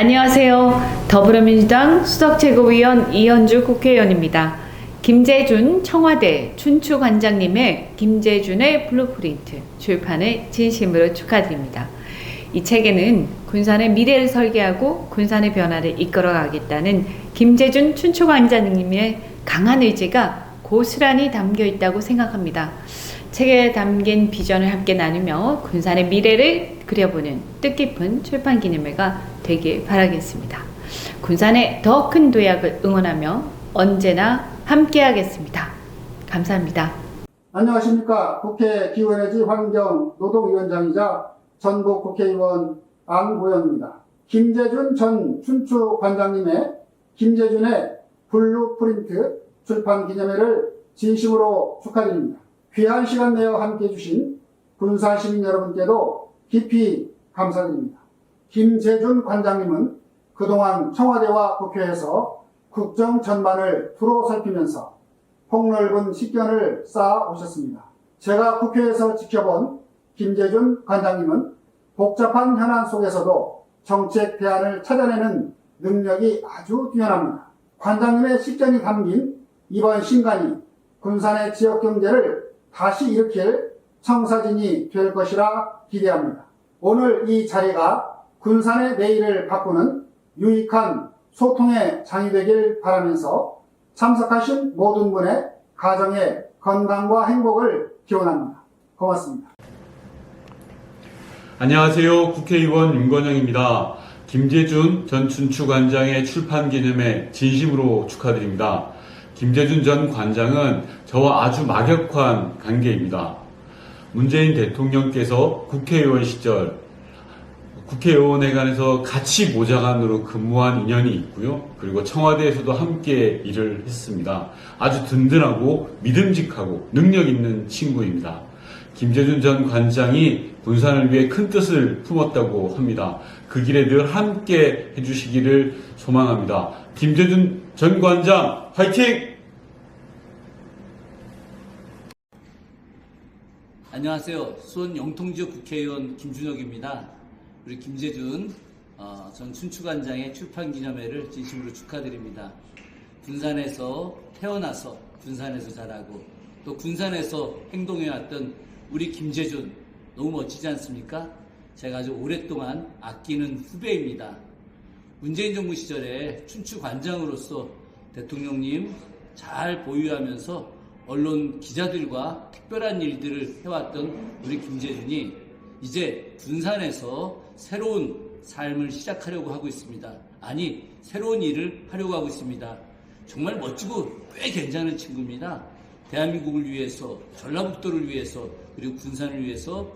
안녕하세요. 더불어민주당 수석최고위원 이현주 국회의원입니다. 김재준 청와대 춘추관장님의 김재준의 블루프린트 출판을 진심으로 축하드립니다. 이 책에는 군산의 미래를 설계하고 군산의 변화를 이끌어가겠다는 김재준 춘추관장님의 강한 의지가 고스란히 담겨 있다고 생각합니다. 책에 담긴 비전을 함께 나누며 군산의 미래를 그려보는 뜻깊은 출판 기념회가 되길 바라겠습니다. 군산의 더 큰 도약을 응원하며 언제나 함께하겠습니다. 감사합니다. 안녕하십니까. 국회 기후에너지 환경 노동위원장이자 전국 국회의원 안고영입니다. 김재준 전 춘추 관장님의 김재준의 블루프린트 출판 기념회를 진심으로 축하드립니다. 귀한 시간 내어 함께 해주신 군산 시민 여러분께도 깊이 감사드립니다. 김재준 관장님은 그동안 청와대와 국회에서 국정 전반을 두루 살피면서 폭넓은 식견을 쌓아 오셨습니다. 제가 국회에서 지켜본 김재준 관장님은 복잡한 현안 속에서도 정책 대안을 찾아내는 능력이 아주 뛰어납니다. 관장님의 식견이 담긴 이번 신간이 군산의 지역 경제를 다시 일으킬 청사진이 될 것이라 기대합니다. 오늘 이 자리가 군산의 내일을 바꾸는 유익한 소통의 장이 되길 바라면서 참석하신 모든 분의 가정의 건강과 행복을 기원합니다. 고맙습니다. 안녕하세요. 국회의원 윤건영입니다. 김재준 전 춘추관장의 출판 기념회 진심으로 축하드립니다. 김재준 전 관장은 저와 아주 막역한 관계입니다. 문재인 대통령께서 국회의원 시절 국회의원회관에서 같이 보좌관으로 근무한 인연이 있고요. 그리고 청와대에서도 함께 일을 했습니다. 아주 든든하고 믿음직하고 능력 있는 친구입니다. 김재준 전 관장이 군산을 위해 큰 뜻을 품었다고 합니다. 그 길에 늘 함께 해주시기를 소망합니다. 김재준 전 관장 화이팅! 안녕하세요. 수원 영통지역 국회의원 김준혁입니다. 우리 김재준 어, 전 춘추관장의 출판 기념회를 진심으로 축하드립니다. 군산에서 태어나서 군산에서 자라고 또 군산에서 행동해왔던 우리 김재준 너무 멋지지 않습니까? 제가 아주 오랫동안 아끼는 후배입니다. 문재인 정부 시절에 춘추관장으로서 대통령님 잘 보유하면서 언론 기자들과 특별한 일들을 해왔던 우리 김재준이 이제 군산에서 새로운 삶을 시작하려고 하고 있습니다. 아니, 새로운 일을 하려고 하고 있습니다. 정말 멋지고 꽤 괜찮은 친구입니다. 대한민국을 위해서, 전라북도를 위해서, 그리고 군산을 위해서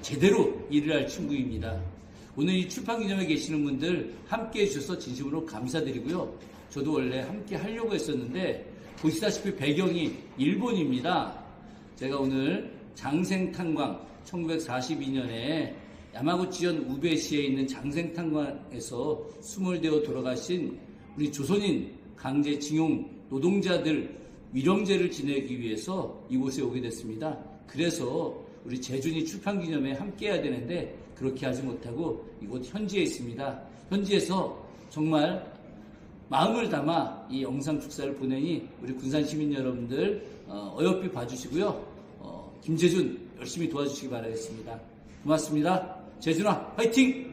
제대로 일을 할 친구입니다. 오늘 이 출판 기념회 계시는 분들 함께 해주셔서 진심으로 감사드리고요. 저도 원래 함께 하려고 했었는데 보시다시피 배경이 일본입니다. 제가 오늘 장생탄광 1942년에 야마구치현 우베시에 있는 장생탄광에서 수몰되어 돌아가신 우리 조선인 강제징용 노동자들 위령제를 지내기 위해서 이곳에 오게 됐습니다. 그래서 우리 재준이 출판 기념회 함께 해야 되는데 그렇게 하지 못하고 이곳 현지에 있습니다. 현지에서 정말 마음을 담아 이 영상 축사를 보내니 우리 군산 시민 여러분들 어, 어여삐 봐주시고요. 어, 김재준 열심히 도와주시기 바라겠습니다. 고맙습니다. 재준아 화이팅!